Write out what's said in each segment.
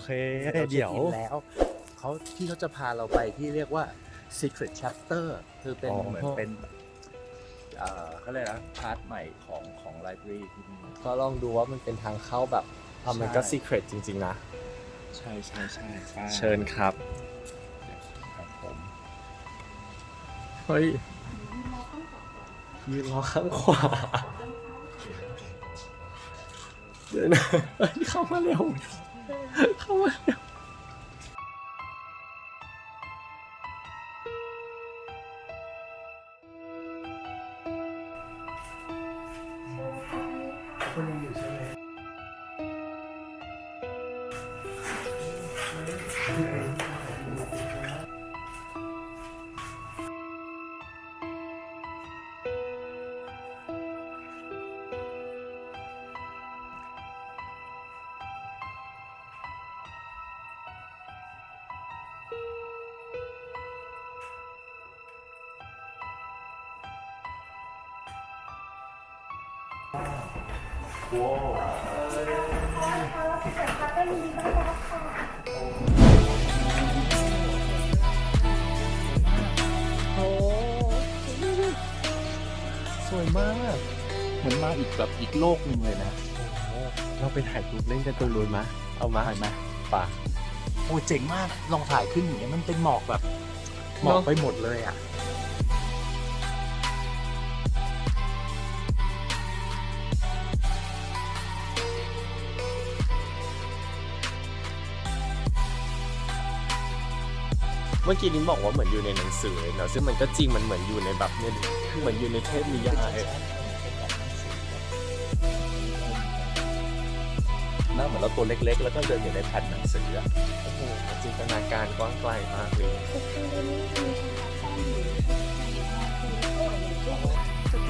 เค ราเดี๋ยว ช็คอินแล้วเขาที่เขาจะพาเราไปที่เรียกว่า secret chapter คือเป็นอ๋อเหมือนเป็นเอ่อเขาเรียกนะพาร์ทใหม่ของของไลบรารีที่นี่ ก็ลองดูว่ามันเป็นทางเข้าแบบอะมันก็ใช่ ซีเครตจริง ๆ นะ ใช่ใช่ใช่ใช่เชิญครับ ครับผมเฮ้ยยืนรอข้างขวาเดี๋ยวนะเฮ้ยเข้ามาเร็ว เข้าม โอ้สวยมาก เหมือนมาอีกแบบอีกโลกหนึ่งเลยนะ เราไปถ่ายรูปเล่นกันตรงนู้นมะ เอามาถ่ายมาป่ะโอ้เจ๋งมาก ลองถ่ายขึ้นอย่างเงี้ยมันเป็นหมอกแบบ หมอกไปหมดเลยอะ เมื่อกี้นิ้งบอกว่าเหมือนอยู่ในหนังสือเลยเนาะซึ่งมันก็จริงมันเหมือนอยู่ในแบบเนี่ยเหมือนอยู่ในเทพนิยาย หน้าเหมือนเราตัวเล็ก ๆ แล้วก็เดินอยู่ในแผ่นหนังสืออะโอ้โหจินตนาการกว้างไกลมากเลย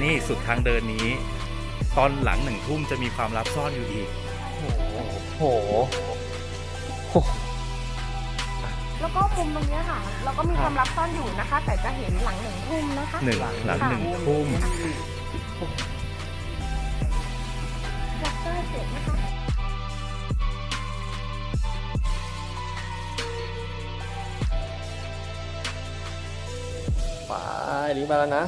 นี่สุดทางเดินนี้ ตอนหลังหนึ่งทุ่มจะมีความลับซ่อนอยู่อีก โอ้โห แล้วก็มุมตรงเนี้ยค่ะ เราก็มีความลับซ่อนอยู่นะคะ แต่จะเห็นหลังหนึ่งทุ่มนะคะหนึ่งหลังหนึ่งทุ่มชัตเตอร์เจ็ดนะคะ ไปนิ้งไปแล้วนะ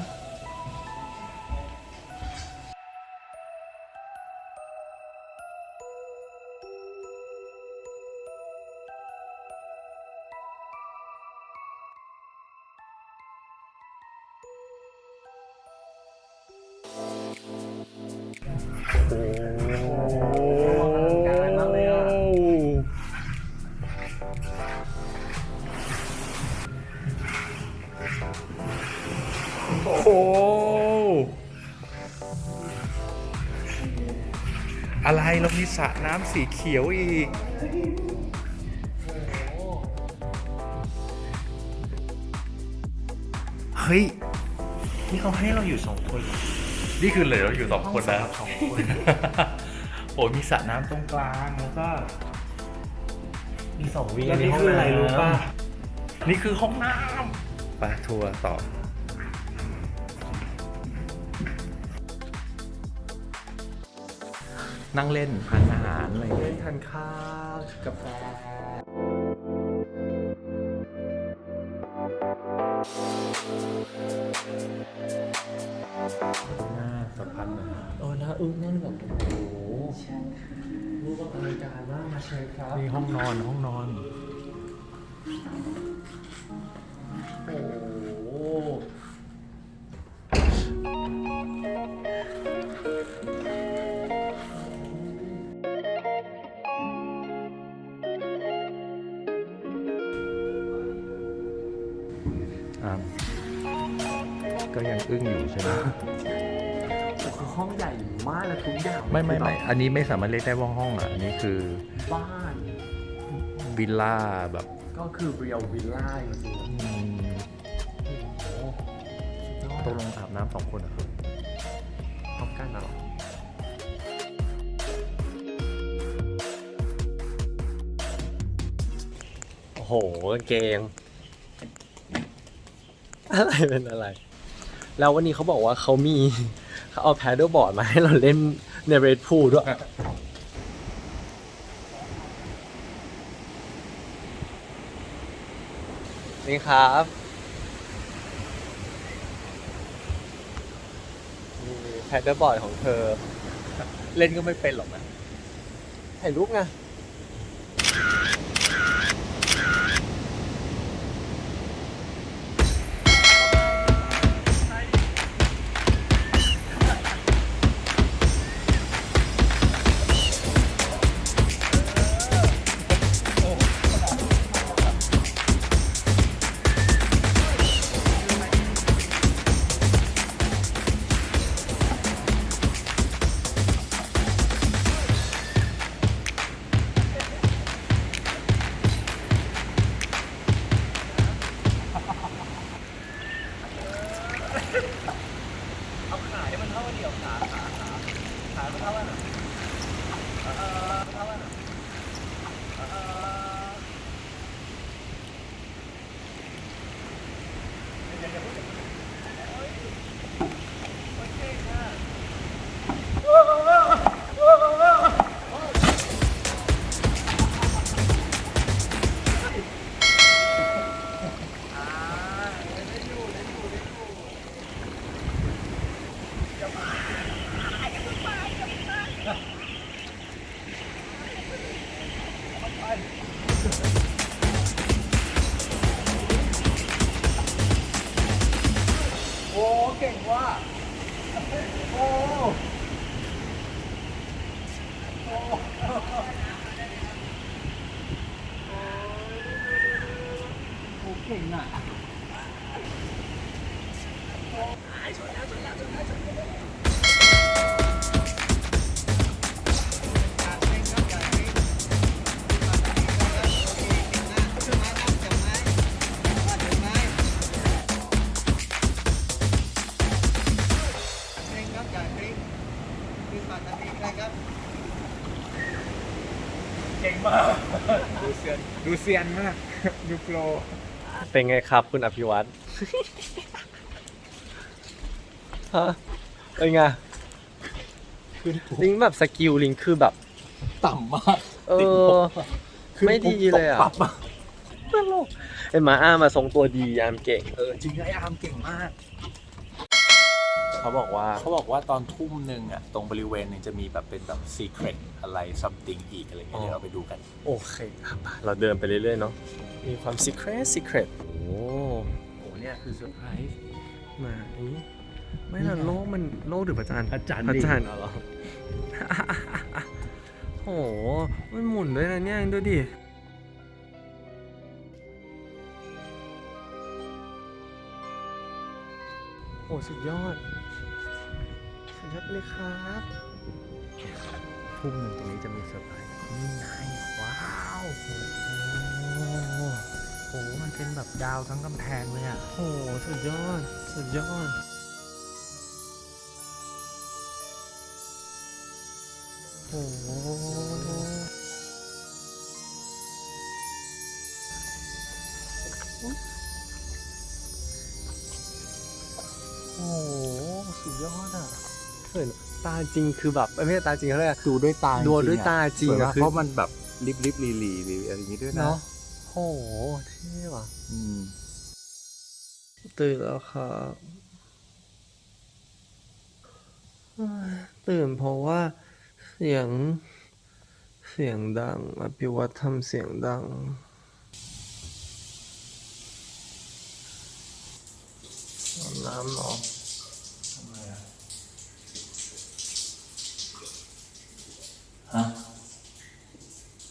อะไรเรามีสระน้ำสีเขียวอีก เฮ้ย นี่เขาให้เราอยู่สองคนนี่คือเหลือเราอยู่สองคนนะครับสองคนโอ้มีสระน้ำตรงกลางแล้วก็ มีสองวิ่งแล้วในนี่ห้องคืออะไรน้ำรู้ป่ะ นี่คือห้องน้ำไปทัวร์ต่อ นั่งเล่นทานอาหารอะไรอย่างเล่เงี้นยทานข้าวกาแฟหน้าสัมพันธ์หน่อยเออนะอึ้งนั่นแบบโอ้โหรูปอลังการมากมาเชิญครับนี่ห้องนอนห้องนอน โอ้โห ก็ยังอึ้งอยู่ใช่ไหมแต่คือห้องใหญ่มากและทุกอย่างไม่ไม่คือไม่แบบอันนี้ไม่สามารถเรียกได้ว่าห้องอะอันนี้คือบ้านวิลล่าแบบก็คือเรียลวิลล่าจริงอืมๆโอ้โหสุดยอดตกลงอาบน้ำสองคนเหรอครับพร้อมกันเหรอโอ้โหกางเกงอะไรเป็นอะไร แล้ววันนี้เขาบอกว่าเขามีเขาเอาแพดเดิลบอร์ดมาให้เราเล่นในเรดพูลด้วย นี่ครับ นี่แพดเดิลบอร์ดของเธอ เล่นก็ไม่เป็นหรอกนะถ่ายรูปไง โอ้เก่งอะดูเซียน ดูเซียนมาก ดูโปร เป็นไงครับคุณอภิวัตร ฮะเป็นไงลิงแบบสกิลลิงคือแบบ ต่ำมากเออ ไม่ดีเลยอะ ตลกไอ้หมาอ้ามาทรงตัวดียามเก่ง เออจริงไอ้อาร์มเก่งมาก เขาบอกว่าเขาบอกว่าตอนทุ่มหนึ่งอะตรงบริเวณหนึงจะมีแบบเป็นแบบซีเครตอะไร something อีกอะไรเงี้ยอ๋อเดี๋ยวเราไปดูกันโอเคครับเราเดินไปเรื่อยๆเนาะมีความ secret secret โอ้โอ้เนี่ยคือเซอร์ไพรส์ไหนไม่ละโลกมันโลกหรือพระจันทร์พระจันทร์พระดิจันทร์เหรอโอ้โหมันหมุนด้วยนะเนี่ยดูดิโอ้สุดยอด สุดยอดเลยครับทุ่มหนึ่งตรงนี้จะมีเซอร์ไพรส์นี่ไงว้าวโอ้โหโอ้โหมันเป็นแบบดาวทั้งกำแพงเลยอะโอ้โหสุดยอด สุดยอดโอ้โหโอ้โหสุดยอดอะ เห็นตาจริงคือแบบไม่ใช่ตาจริงเขาเรียกอะไรดูด้วยตาดูด้วยตาจริงสวยอะมากคือเพราะมันแบบริบริบลีลีหรืออะไรอย่างงี้ด้วยนะเนาะโอ้โหเท่ว่ะอืมตื่นแล้วครับเอ้ยตื่นเพราะว่าเสียงเสียงดังอภิวัตทำเสียงดังอาบน้ำเหรอ ฮะ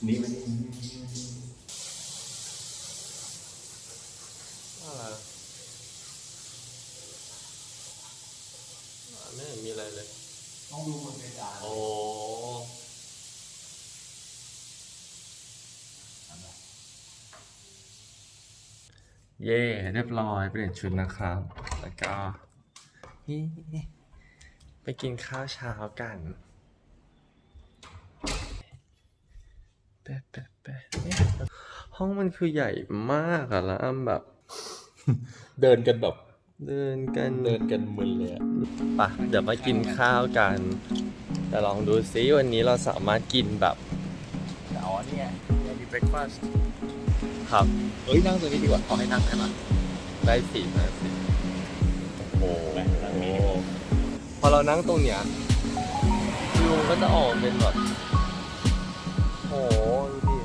นี่ไม่ได้อะไรอะไม่เห็นมีอะไรเลย ต้องดูบนเพดานโอ้เย่เรียบร้อยเปลี่ยนชุดนะครับ แล้วก็นี่ไปกินข้าวเช้ากัน แปะแปะแปะเนี่ยห้องมันคือใหญ่มากอะล้วอ้ำแบบ เดินกันแบบเดินกันเดินกันมึนเลยอะปะเดี๋ยวมากินข้าวกัน แต่ลองดูซิวันนี้เราสามารถกินแบบอ๋อเนี่ยมีเบรคฟาสต์ครับเอ้ยนั่งตรงนี้ดีกว่าขอให้นั่งได้ไหมได้สิได้สิโอ้โหพอเรานั่งตรงเนี้ยวิวก็จะออกเป็นแบบ โอ้โหดูดิ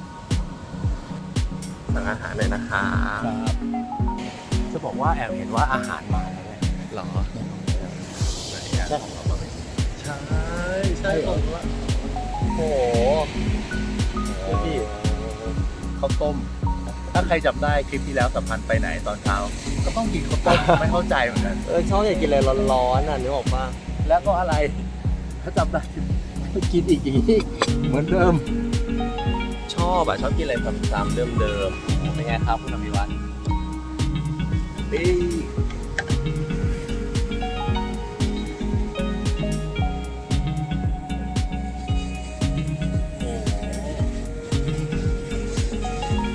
สั่งอาหารหน่อยนะคะครับจะบอกว่าแอบเห็นว่าอาหารมาแล้วแหละหรอไหนอะใช่ของเราบ้างไหมใช่ใช่ตรงว่าโอ้โหดูดิข้าวต้ม ถ้าใครจำได้คลิปที่แล้วสัมพันธ์ไปไหนตอนเช้า ก็ต้องกินข้าวต้มไม่เข้าใจเหมือนกัน เออชอบอยากกินอะไรร้อนๆอะนึกออกปะแล้วก็อะไร ถ้าจำได้ กินอีกอย่างนี้เหมือนเดิม ชอบอะชอบกินอะไรซ้ำๆเดิมๆเป็นไงครับคุณอภิวัตร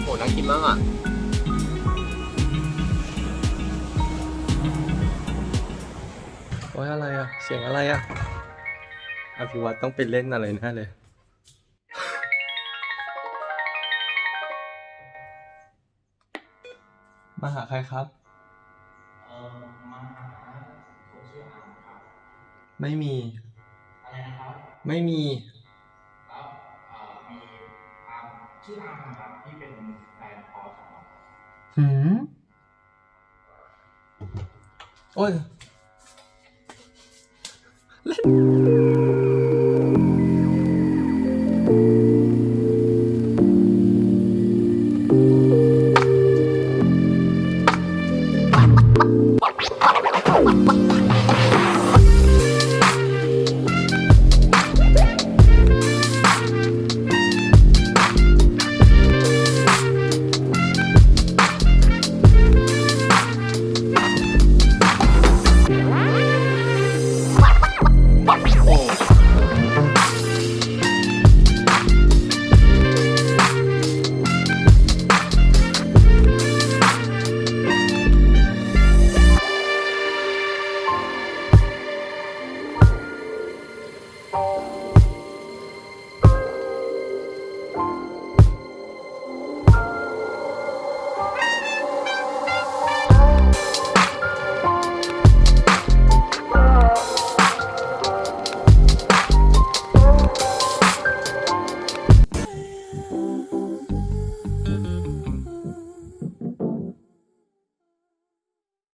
โหน่ากินมากอะโอ้ยอะไรอะ เสียงอะไรอะอภิวัตต้องไปเล่นอะไรแน่เลย มาหาใครครับ เออมาคนชื่ออามครับ ไม่มี อะไรนะครับ ไม่มี แล้วเอ่อมีอามชื่ออามครับที่เป็นแฟนพอสของเราหืม โอ้ย เ